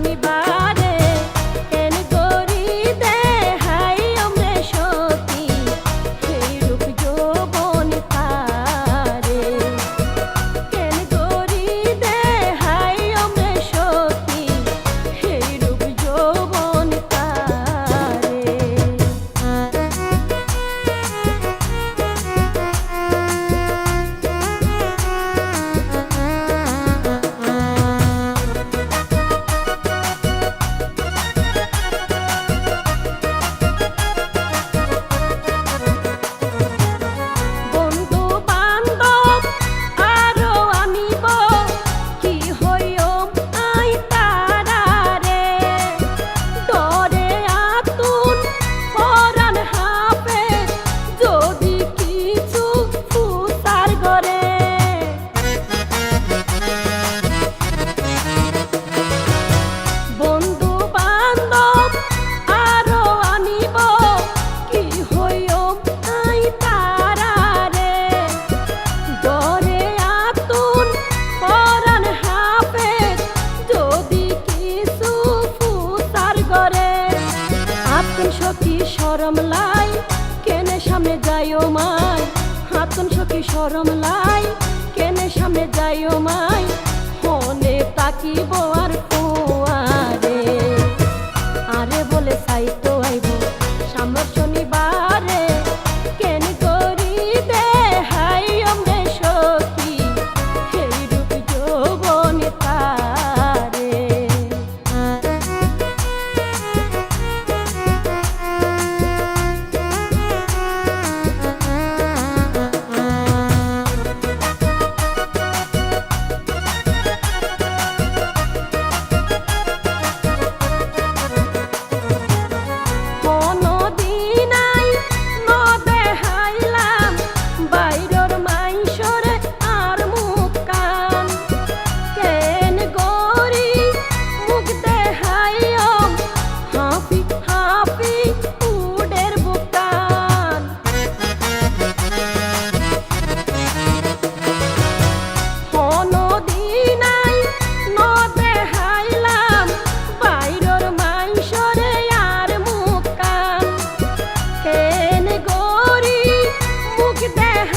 me by সরম লাই, কেনে সামনে ও মাই? হাতন সখী সরম লাই, কেনে সামনে ও মাই? ফোনে তাকিব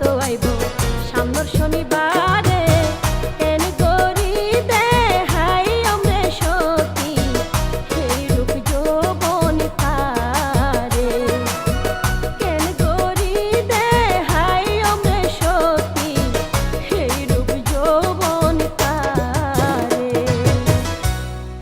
তো আইব